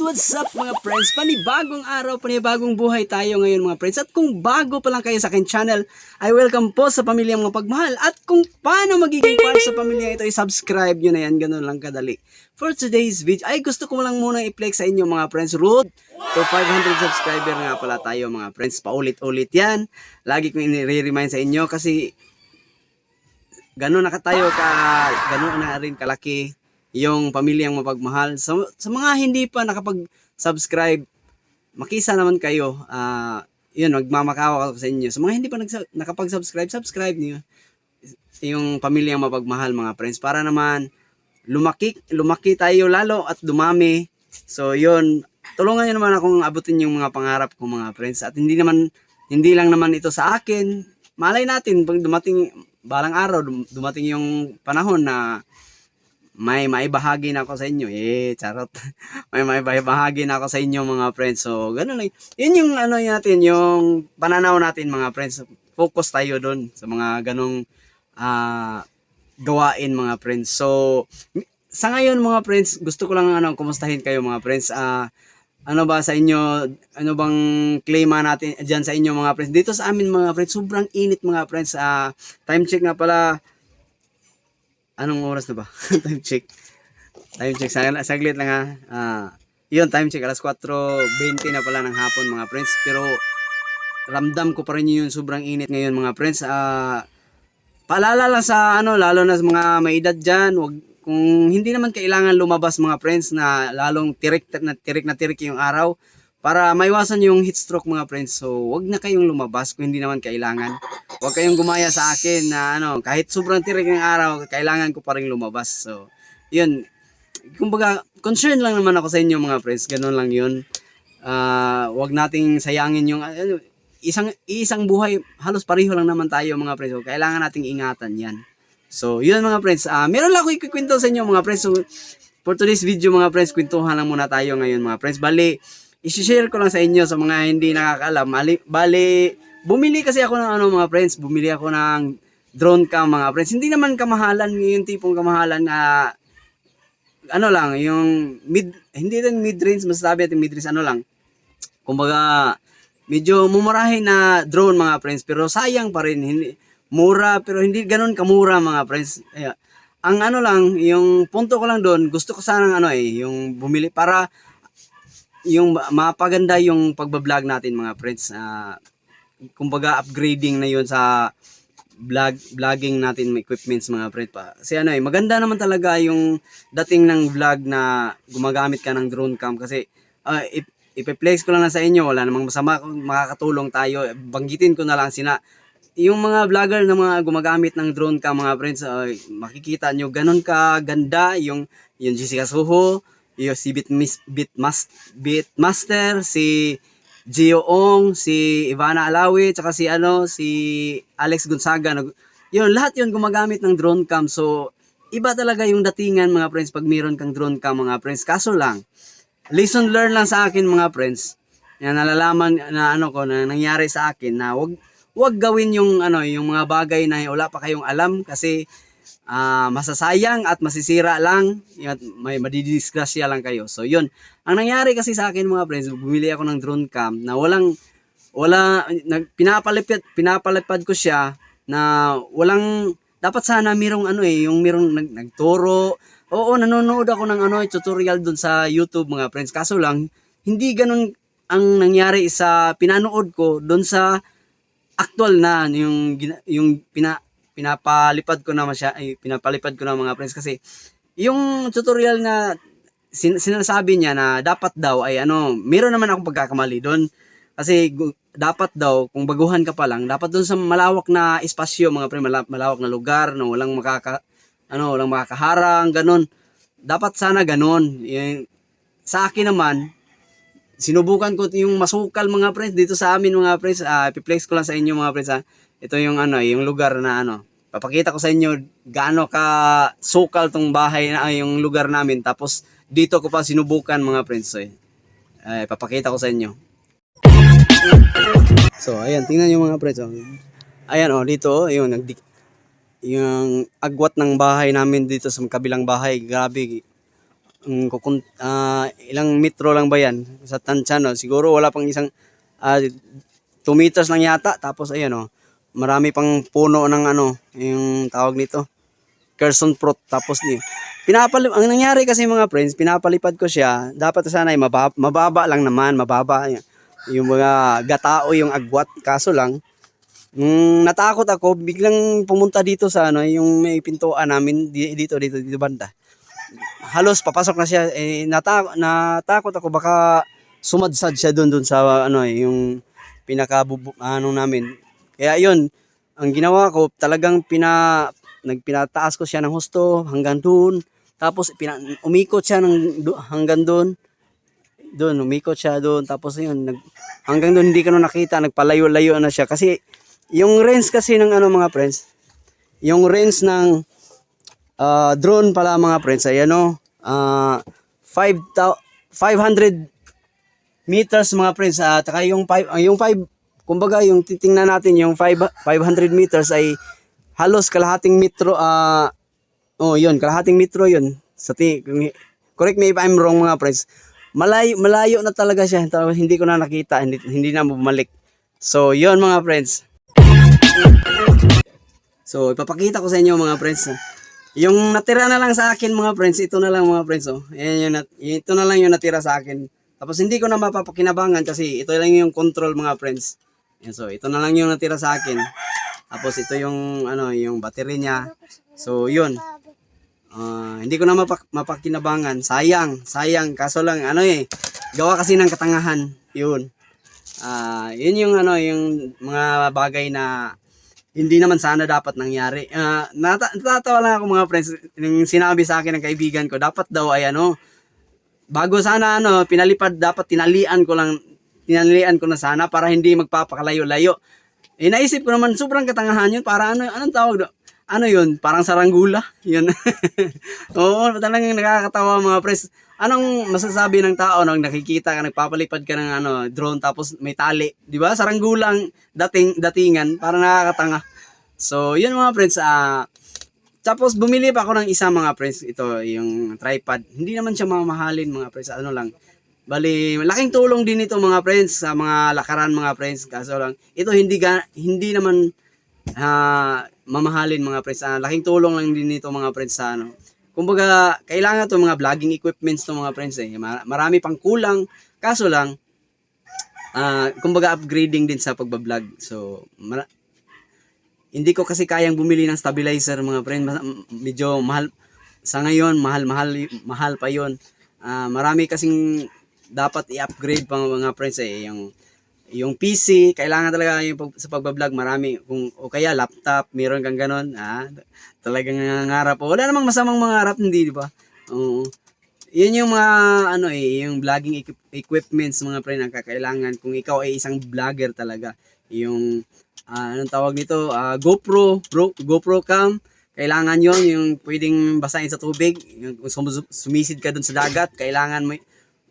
what's up mga friends? Panibagong araw, panibagong buhay tayo ngayon mga friends. At kung bago pa lang kayo sa akin channel, ay welcome po sa pamilyang mga pagmahal. At kung paano magiging part sa pamilya ito, ay subscribe nyo na yan. Ganun lang kadali. For today's video, ay gusto ko lang muna i-flex sa inyo mga friends. Road to 500 subscriber nga pala tayo mga friends. Paulit-ulit yan. Lagi kong i-remind sa inyo kasi gano'n na ka tayo ka, gano'n na rin kalaki yung pamilyang mapagmahal. Sa, sa mga hindi pa nakapag-subscribe, makisa naman kayo. ah yun, magmamakawa ako sa inyo. Sa mga hindi pa nagsa- nakapag-subscribe, subscribe niyo yung pamilyang mapagmahal mga friends para naman lumaki lumaki tayo lalo at dumami. So yun, tulungan niyo naman akong abutin yung mga pangarap ko mga friends at hindi naman hindi lang naman ito sa akin. Malay natin pag dumating balang araw dum- dumating yung panahon na may maibahagi na ako sa inyo. Eh, charot. may maibahagi na ako sa inyo mga friends. So, ganun lang. Yun yung ano natin, yung pananaw natin mga friends. Focus tayo doon sa mga ganong ah, gawain mga friends. So, sa ngayon mga friends, gusto ko lang ano, kumustahin kayo mga friends. Ah, ano ba sa inyo, ano bang klima natin diyan sa inyo mga friends? Dito sa amin mga friends, sobrang init mga friends. Ah, time check nga pala, Anong oras na ba? time check. Time check. Sag- saglit lang ha. Ah, yun, time check. Alas 4.20 na pala ng hapon mga friends. Pero ramdam ko pa rin yung sobrang init ngayon mga friends. Ah, paalala lang sa ano, lalo na sa mga may edad dyan, wag, kung hindi naman kailangan lumabas mga friends na lalong tirik na tirik na tirik yung araw para maiwasan yung heat stroke mga friends. So, wag na kayong lumabas kung hindi naman kailangan. Huwag kayong gumaya sa akin na ano, kahit sobrang tirik ng araw, kailangan ko pa rin lumabas. So, yun. Kumbaga, concern lang naman ako sa inyo mga friends. Ganun lang yun. Ah, wag nating sayangin yung ano, isang isang buhay, halos pareho lang naman tayo mga friends. So, kailangan nating ingatan 'yan. So, yun mga friends. Ah, meron lang ako ikikwento sa inyo mga friends. So, for today's video mga friends, kwentuhan lang muna tayo ngayon mga friends. Bali, i-share ko lang sa inyo sa mga hindi nakakaalam. Bali, bali bumili kasi ako ng ano mga friends, bumili ako ng drone cam mga friends. Hindi naman kamahalan yung tipong kamahalan na ano lang, yung mid, hindi rin mid-range, masasabi natin mid-range, ano lang. Kumbaga, medyo mumurahin na drone mga friends, pero sayang pa rin, hindi, mura, pero hindi ganun kamura mga friends. Kaya, ang ano lang, yung punto ko lang doon, gusto ko sanang ano eh, yung bumili para yung ma- mapaganda yung pagbablog natin mga friends. Ah, kumbaga upgrading na yun sa vlog vlogging natin may equipments mga friends pa. Kasi ano eh maganda naman talaga yung dating ng vlog na gumagamit ka ng drone cam kasi uh, ipe-place ko lang na sa inyo wala namang masama kung makakatulong tayo. Banggitin ko na lang sina yung mga vlogger na mga gumagamit ng drone cam mga friends ay makikita nyo ganun ka ganda yung yung Jessica Soho yung si Bit, Mis, Bit, Mas, Bit Master si Gio Ong, si Ivana Alawi, tsaka si ano, si Alex Gonzaga. Nag, yun, lahat yun gumagamit ng drone cam. So, iba talaga yung datingan mga friends pag mayroon kang drone cam mga friends. Kaso lang, lesson learned lang sa akin mga friends. Na nalalaman na ano ko na nangyari sa akin na wag wag gawin yung ano yung mga bagay na wala pa kayong alam kasi ah, masasayang at masisira lang at may madidisgrasya lang kayo. So yun, ang nangyari kasi sa akin mga friends, bumili ako ng drone cam na walang wala nag pinapalipad pinapalipad ko siya na walang dapat sana mirong ano eh, yung mirong nag, nagturo. Oo, nanonood ako ng ano tutorial dun sa YouTube mga friends. Kaso lang hindi ganun ang nangyari sa pinanood ko dun sa actual na yung yung pina pinapalipad ko na masya, ay, pinapalipad ko na mga friends kasi yung tutorial na sin- sinasabi niya na dapat daw ay ano, meron naman akong pagkakamali doon. Kasi dapat daw, kung baguhan ka pa lang, dapat doon sa malawak na espasyo, mga pre, mala- malawak na lugar, na walang makaka, ano, walang makakaharang, ganun. Dapat sana ganun. Yung, sa akin naman, sinubukan ko yung masukal mga friends dito sa amin mga friends. Ah, ipiplex ko lang sa inyo mga friends ha. Ito yung ano, yung lugar na ano. Papakita ko sa inyo gaano ka sukal tong bahay na yung lugar namin. Tapos dito ko pa sinubukan mga friends. Eh, ay, papakita ko sa inyo. So, ayan, tingnan nyo mga friends. Oh. Ayan, oh, dito, oh, yung nagdi yung agwat ng bahay namin dito sa kabilang bahay. Grabe. um, kukun, ah, ilang metro lang ba yan sa tansya no siguro wala pang isang 2 meters lang yata tapos ayan oh marami pang puno ng ano yung tawag nito Carson fruit. Tapos ni pinapalip ang nangyari kasi mga friends pinapalipad ko siya. Dapat sana ay mababa, mababa lang naman mababa yung mga gatao yung agwat. Kaso lang nung natakot ako biglang pumunta dito sa ano yung may pintuan namin di- dito dito dito banda. Halos papasok na siya eh, natakot natakot ako baka sumadsad siya doon doon sa ano eh, yung pinaka ano namin kaya yun ang ginawa ko talagang pina nagpinataas ko siya ng husto hanggang doon. Tapos pina, umikot siya ng hanggang doon. Doon umikot siya doon. Tapos yun nag, hanggang doon hindi ko na nakita. Nagpalayo-layo na siya. Kasi yung range kasi ng ano mga friends? Yung range ng ah, drone pala mga friends ay ano ah 5 500 meters mga friends. At saka yung 5 yung 5 kumbaga yung titingnan natin yung 5 500 meters ay halos kalahating metro ah oh yun kalahating metro yun. Sa ti correct me if I'm wrong mga friends. Malayo malayo na talaga siya hindi ko na nakita hindi, hindi na bumalik. So yun mga friends. So ipapakita ko sa inyo mga friends. Yung natira na lang sa akin mga friends ito na lang mga friends oh. Ayan yung ito na lang yung natira sa akin. Tapos hindi ko na mapapakinabangan kasi ito lang yung control mga friends Ayan, so ito na lang yung natira sa akin tapos ito yung ano yung battery niya so yun Ah, hindi ko na mapak mapakinabangan. Sayang, sayang. Kaso lang, ano eh, gawa kasi ng katangahan. Yun. Ah, yun yung ano, yung mga bagay na hindi naman sana dapat nangyari. Ah, nata- natatawa lang ako mga friends, yung sinabi sa akin ng kaibigan ko, dapat daw ay ano, bago sana ano, pinalipad, dapat tinalian ko lang, tinalian ko na sana para hindi magpapakalayo-layo. Eh, naisip ko naman, sobrang katangahan yun, para ano, anong tawag doon? ano yun, parang saranggula. Yun. Oo, talagang nakakatawa mga pres. Anong masasabi ng tao nang nakikita ka, nagpapalipad ka ng ano, drone tapos may tali, 'di ba? Saranggulang dating datingan, parang nakakatanga. So, yun mga friends, ah tapos bumili pa ako ng isa mga friends, ito yung tripod. Hindi naman siya mamahalin mga friends, ano lang. Bali, malaking tulong din ito mga friends sa mga lakaran mga friends. Kaso lang, ito hindi ga, hindi naman ah mamahalin mga friends. Ah, laking tulong lang din nito mga friends sa ano. Kumbaga, kailangan to mga vlogging equipments to mga friends eh. Ma- Marami pang kulang. Kaso lang, ah kumbaga upgrading din sa pagbablog. So, hindi ko kasi kayang bumili ng stabilizer mga friend. Mas- Medyo mahal sa ngayon, mahal mahal pa 'yon. Ah, marami kasing dapat i-upgrade pa mga friends eh yung yung PC, kailangan talaga yung pag, sa pagbablog marami kung o kaya laptop, meron kang ganon, ah, talagang nangangarap. Wala namang masamang mangarap hindi, di ba? Oo. Yun yung mga ano eh, yung vlogging equip- equipments mga friend ang kakailangan kung ikaw ay isang vlogger talaga. Yung ah, anong tawag nito? Ah, GoPro, bro, GoPro cam. Kailangan yon yung pwedeng basahin sa tubig, yung sumisid ka dun sa dagat, kailangan mo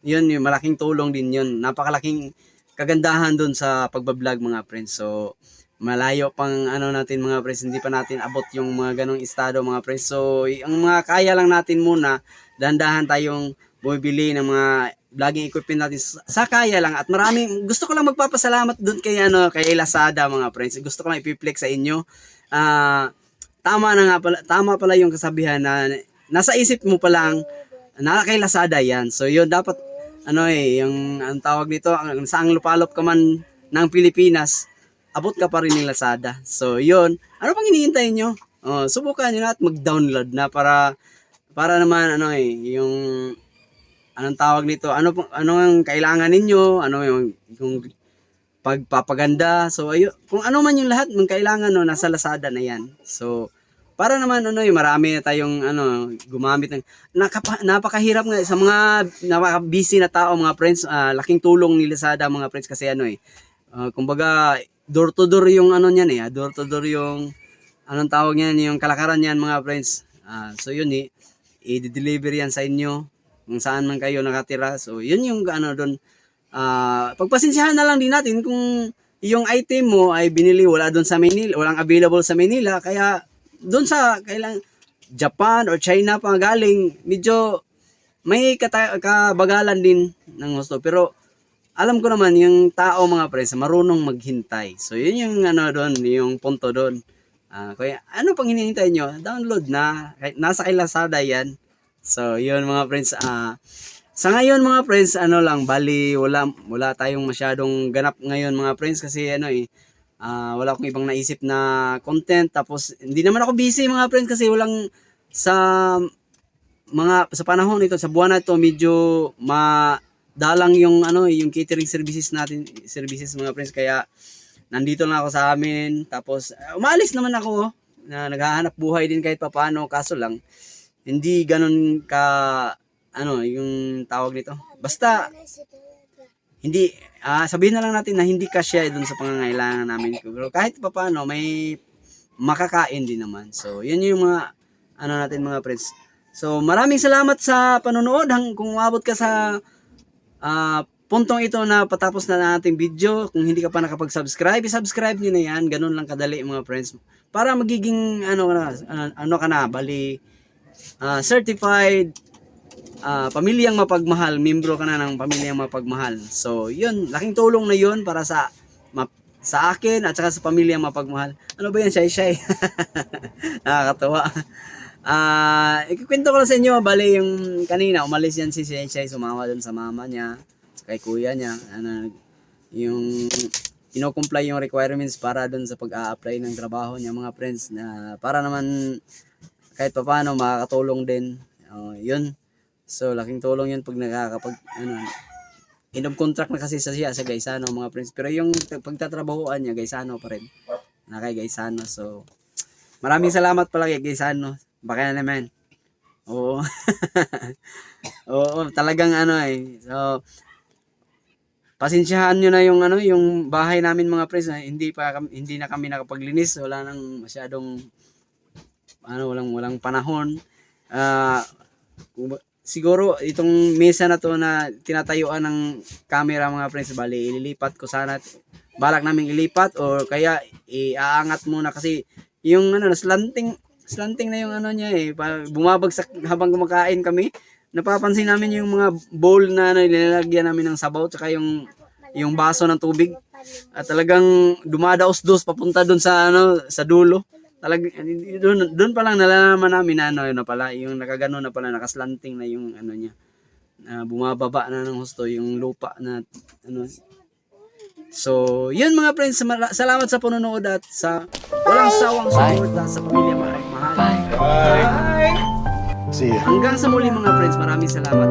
yun yung malaking tulong din yun. Napakalaking kagandahan dun sa pagbablog mga friends. So, malayo pang ano natin mga friends, hindi pa natin abot yung mga ganong estado mga friends. So, ang mga kaya lang natin muna, dandahan tayong bumibili ng mga vlogging equipment natin sa, kaya lang at maraming gusto ko lang magpapasalamat dun kay ano kay Lazada mga friends. Gusto ko lang ipiplex sa inyo. Ah, tama na nga pala, tama pala yung kasabihan na nasa isip mo pa lang na kay Lazada yan. So, yun dapat ano eh, yung ang tawag nito, ang saang lupalop ka man ng Pilipinas, abot ka pa rin ng Lazada. So, yun. Ano pang iniintay nyo? Oh, subukan nyo na at mag-download na para para naman ano eh, yung anong tawag nito, ano ano ang kailangan ninyo, ano yung yung pagpapaganda. So, ayo, kung ano man yung lahat ng kailangan no, nasa Lazada na yan. So, para naman ano yung marami na tayong ano gumamit ng nakapa, napakahirap nga sa mga napaka-busy na tao mga friends ah, laking tulong ni Lazada mga friends kasi ano eh ah, kumbaga door to door yung ano niyan eh ah, door to door yung anong tawag niyan yung kalakaran niyan mga friends. Ah, so yun eh i-deliver yan sa inyo kung saan man kayo nakatira. So yun yung ano doon ah pagpasensyahan na lang din natin kung yung item mo ay binili wala doon sa Manila walang available sa Manila kaya doon sa kailang Japan or China pa galing, medyo may kata- kabagalan din ng husto pero alam ko naman yung tao mga friends marunong maghintay. So yun yung ano doon, yung punto doon. Ah, kaya ano pang hinihintay nyo? Download na. Nasa kay Lazada yan. So yun mga friends. Ah, sa ngayon mga friends, ano lang, bali wala wala tayong masyadong ganap ngayon mga friends kasi ano eh ah, wala akong ibang naisip na content. Tapos hindi naman ako busy mga friends kasi walang sa mga sa panahon ito sa buwan na ito medyo madalang yung ano yung catering services natin services mga friends. Kaya nandito lang ako sa amin. Tapos uh, umalis naman ako na naghahanap buhay din kahit papaano. Kaso lang hindi ganun ka ano yung tawag nito. Basta hindi ah sabihin na lang natin na hindi kasya doon sa pangangailangan namin pero kahit papaano may makakain din naman so yun yung mga ano natin mga friends So maraming salamat sa panonood hang kung umabot ka sa ah, puntong ito na patapos na nating video. Kung hindi ka pa nakapag-subscribe, i-subscribe niyo na 'yan. Ganun lang kadali mga friends. Para magiging ano na, ano, ano ka na, bali ah, certified ah, pamilyang mapagmahal, membro ka na ng pamilyang mapagmahal. So, 'yun, laking tulong na 'yun para sa ma- sa akin at saka sa pamilyang mapagmahal. Ano ba 'yan, shy shy? Nakakatawa. Ah, ikikwento ko lang sa inyo, bali yung kanina umalis yan si Sensei, sumama doon sa mama niya, sa kay kuya niya, ano, yung ino-comply yung requirements para doon sa pag-a-apply ng trabaho niya mga friends na para naman kahit pa paano makakatulong din. Oh, yun. So, laking tulong yun pag nakakapag, ano, in of contract na kasi sa siya sa Gaisano mga friends. Pero yung pagtatrabahoan niya, Gaisano pa rin. Na kay Gaisano. So, maraming salamat pala kay Gaisano. Baka na naman. Oo. Oo, talagang ano eh. So, pasensyahan nyo na yung ano, yung bahay namin mga friends. na Hindi pa hindi na kami nakapaglinis. Wala nang masyadong ano, walang walang panahon. Ah, ba- siguro itong mesa na to na tinatayuan ng camera mga friends, bali ililipat ko sana. Balak namin ilipat or kaya iaangat muna kasi yung ano, slanting slanting na yung ano niya eh. Bumabagsak habang kumakain kami. Napapansin namin yung mga bowl na ano, nilalagyan namin ng sabaw tsaka yung yung baso ng tubig. At talagang dumadaos-dos papunta doon sa ano sa dulo. Talag doon doon pa lang nalalaman namin na ano yun na pala yung nakagano na pala nakaslanting na yung ano niya. Na bumababa na ng husto yung lupa na ano So, yun mga friends, salamat sa panonood at sa walang sawang suporta sa pamilya mahal. Bye. See ya. Hanggang sa muli mga friends, maraming salamat.